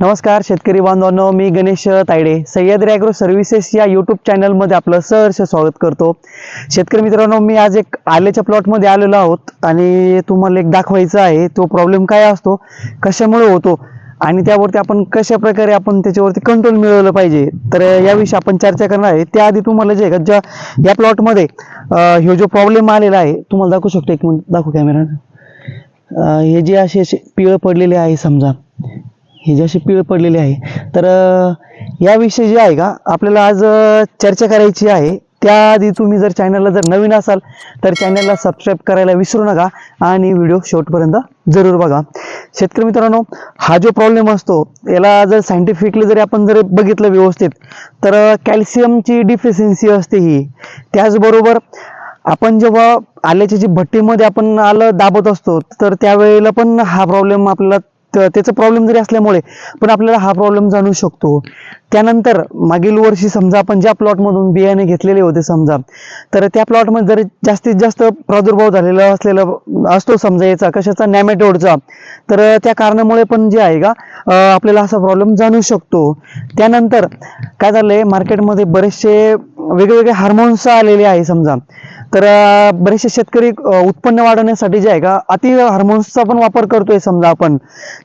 नमस्कार शेतकरी बांधवांनो मी गणेश तायडे. सह्याद्री ॲग्रो सर्व्हिसेस या यूट्यूब चॅनलमध्ये आपलं सहर्ष स्वागत करतो. शेतकरी मित्रांनो मी आज एक आल्याच्या प्लॉटमध्ये आलेलो आहोत आणि तुम्हाला एक दाखवायचं आहे तो प्रॉब्लेम काय असतो कशामुळे होतो आणि त्यावरती आपण कशा प्रकारे आपण त्याच्यावरती कंट्रोल मिळवलं पाहिजे तर याविषयी आपण चर्चा करणार आहे. त्याआधी तुम्हाला जे का ज्या या प्लॉटमध्ये ह्यो जो प्रॉब्लेम आलेला आहे तुम्हाला दाखवू शकतो एक मिनिट. दाखवू कॅमेरा हे जे असे असे पिवळ पडलेले आहे समजा. ही जी अशी पिळ पडलेली आहे. तर याविषयी जे आहे का आपल्याला आज चर्चा करायची आहे. त्याआधी तुम्ही जर चॅनलला जर नवीन असाल तर चॅनलला सबस्क्राईब करायला विसरू नका आणि व्हिडिओ शेवटपर्यंत जरूर बघा. शेतकरी मित्रांनो हा जो प्रॉब्लेम असतो याला जर सायंटिफिकली जरी आपण जर बघितलं व्यवस्थित तर कॅल्शियमची डिफिशियन्सी असते ही. त्याचबरोबर आपण जेव्हा आल्याच्या जी भट्टीमध्ये आपण आलं दाबत असतो तर त्यावेळेला पण हा प्रॉब्लेम आपल्याला त्याचा प्रॉब्लेम जरी असल्यामुळे पण आपल्याला हा प्रॉब्लेम जाणू शकतो. त्यानंतर मागील वर्षी समजा आपण ज्या प्लॉटमधून बियाणे घेतलेले होते समजा तर त्या प्लॉटमध्ये जर जास्तीत जास्त प्रादुर्भाव झालेला असलेला असतो समजा याचा कशाचा? नॅमेटोडचा तर त्या कारणामुळे पण जे आहे का आपल्याला असा प्रॉब्लेम जाणू शकतो. त्यानंतर काय झालंय मार्केटमध्ये बरेचसे वेगवेगळे हार्मोन्स आलेले आहे समजा. तर बरेचसे शेतकरी उत्पन्न वाढवण्यासाठी जे आहे का अति हार्मोन्सचा पण वापर करतोय समजा आपण.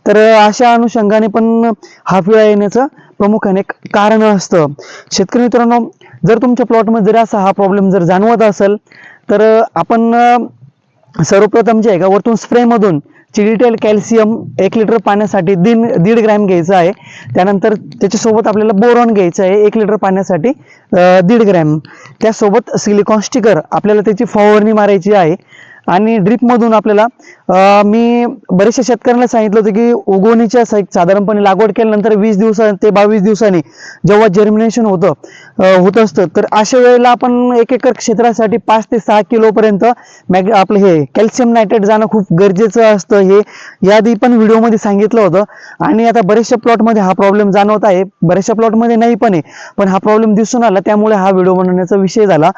तर अशा अनुषंगाने पण हा पिळा येण्याचं प्रामुख्याने एक कारण असतं. शेतकरी मित्रांनो जर तुमच्या प्लॉटमध्ये जर असा हा प्रॉब्लेम जर जाणवत असेल तर आपण सर्वप्रथम जे आहे का वरतून स्प्रेमधून चिलिटेल कॅल्शियम एक लिटर पाण्यासाठी दीड दीड ग्रॅम घ्यायचं आहे. त्यानंतर त्याच्यासोबत आपल्याला बोरॉन घ्यायचं आहे एक लिटर पाण्यासाठी दीड ग्रॅम. त्यासोबत सिलिकॉन स्टिकर आपल्याला त्याची फवारणी मारायची आहे. आणि ड्रीपमधून आपल्याला मी बरेचशा शेतकऱ्यांना सांगितलं होतं की उगवणीच्या साधारणपणे लागवड केल्यानंतर वीस दिवसा ते बावीस दिवसांनी जेव्हा जर्मिनेशन होतं होत असतं तर अशा वेळेला आपण एक एकर क्षेत्रासाठी पाच ते सहा किलोपर्यंत मॅग आपलं हे कॅल्शियम नायट्रेट जाणं खूप गरजेचं असतं हे याआधी पण व्हिडिओमध्ये सांगितलं होतं. आणि आता बऱ्याचशा प्लॉटमध्ये हा प्रॉब्लेम जाणवत आहे. बऱ्याचशा प्लॉटमध्ये नाही पण आहे. पण हा प्रॉब्लेम दिसून आला त्यामुळे हा व्हिडिओ बनवण्याचा विषय झाला.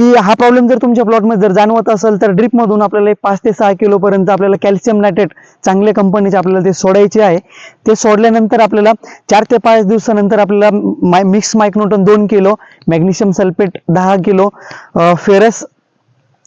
की हा प्रॉब्लेम जर तुमच्या प्लॉटमध्ये जर जाणवत असेल तर ड्रीपमधून आपल्याला एक पाच ते सहा किलोपर्यंत आपल्याला कॅल्शियम नायट्रेट चांगल्या कंपनीचे आपल्याला ते सोडायचे आहे. ते सोडल्यानंतर आपल्याला चार ते पाच दिवसानंतर आपल्याला माय मिक्स मायक्रोटन दोन किलो मॅग्नेशियम सल्फेट दहा किलो फेरस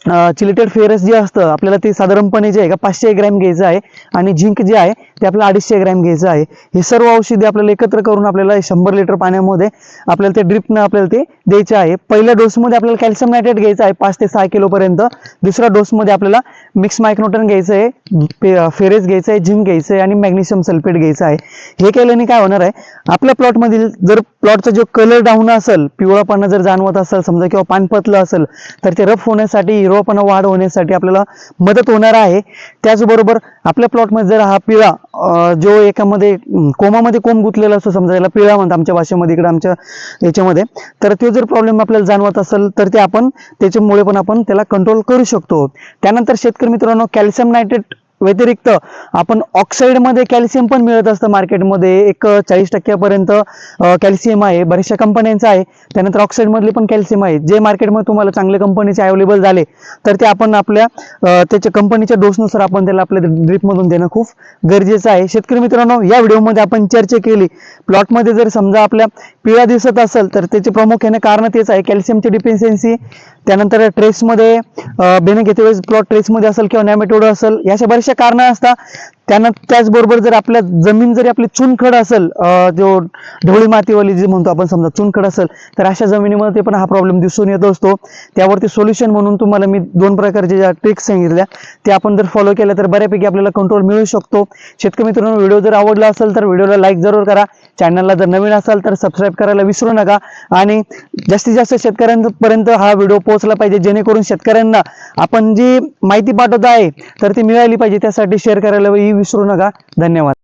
चिलिटेड फेरस जे असतं आपल्याला ते साधारणपणे जे आहे का पाचशे ग्रॅम घ्यायचं आहे आणि झिंक जे आहे ते आपल्याला अडीचशे ग्रॅम घ्यायचं आहे. हे सर्व औषधी आपल्याला एकत्र करून आपल्याला शंभर लिटर पाण्यामध्ये आपल्याला ते ड्रिपनं आपल्याला ते द्यायचे आहे. पहिल्या डोसमध्ये आपल्याला कॅल्शियम नायट्रेट घ्यायचं आहे पाच ते सहा किलोपर्यंत दुसऱ्या डोसमध्ये आपल्याला मिक्स मायक्रोटन घ्यायचं आहे फेरेस घ्यायचं आहे झिंक घ्यायचं आहे आणि मॅग्नेशियम सल्फेट घ्यायचं आहे. हे केल्याने काय होणार आहे आपल्या प्लॉटमधील जर प्लॉटचा जो कलर डाऊन असेल पिवळापणा जर जाणवत असेल समजा किंवा पानपतलं असेल तर ते रफ होण्यासाठी हिरवापणा वाढ होण्यासाठी आपल्याला मदत होणार आहे. त्याचबरोबर आपल्या प्लॉटमध्ये जर हा पिळा जो एकामध्ये कोमामध्ये कोंब गुंतलेला असतो समजा याला पिळा म्हणतात आमच्या भाषेमध्ये इकडे आमच्या याच्यामध्ये तर तो जर प्रॉब्लेम आपल्याला जाणवत असेल तर ते आपण त्याच्यामुळे पण आपण त्याला कंट्रोल करू शकतो. त्यानंतर शेतकरी मित्रांनो कॅल्शियम नायट्रेट व्यतिरिक्त आपण ऑक्साईडमध्ये कॅल्शियम पण मिळत असतं मार्केटमध्ये एक चाळीस टक्क्यापर्यंत कॅल्शियम आहे. बऱ्याचशा कंपन्यांचं आहे. त्यानंतर ऑक्साईडमधले पण कॅल्शियम आहे. जे मार्केटमध्ये तुम्हाला चांगल्या कंपनीचे अवेलेबल झाले तर ते आपण आपल्या त्याच्या कंपनीच्या डोसनुसार आपण त्याला आपल्या ड्रीपमधून देणं खूप गरजेचं आहे. शेतकरी मित्रांनो या व्हिडिओमध्ये आपण चर्चा केली. प्लॉटमध्ये जर समजा आपल्या पिळा दिसत असेल तर त्याचे प्रामुख्याने कारण तेच आहे. कॅल्शियमची डिफिशियन्सी त्यानंतर ट्रेसमध्ये बेने घेते वेळेस प्लॉट ट्रेसमध्ये असेल किंवा नॅमेटोड असेल याच्या बऱ्याचशा कारणं असतात. त्यानं त्याचबरोबर जर आपल्या जमीन जरी आपली चुनखड असेल जो ढवळी मातीवाली जी म्हणतो आपण समजा चुनखड असेल तर अशा जमिनीमध्ये पण हा प्रॉब्लेम दिसून येत असतो. त्यावरती सोल्युशन म्हणून तुम्हाला मी दोन प्रकारचे ज्या ट्रिक्स सांगितल्या ते आपण जर फॉलो केल्या तर बऱ्यापैकी आपल्याला कंट्रोल मिळू शकतो. शेतकरी मित्रांनो व्हिडिओ जर आवडला असेल तर व्हिडिओला लाईक जरूर करा. चॅनलला जर नवीन असाल तर सबस्क्राईब करायला विसरू नका. आणि जास्तीत जास्त शेतकऱ्यांपर्यंत हा व्हिडिओ पोहोचला पाहिजे जेणेकरून शेतकऱ्यांना आपण जी माहिती पाठवत आहे तर ती मिळाली पाहिजे त्यासाठी शेअर करायला विसरू नका. धन्यवाद.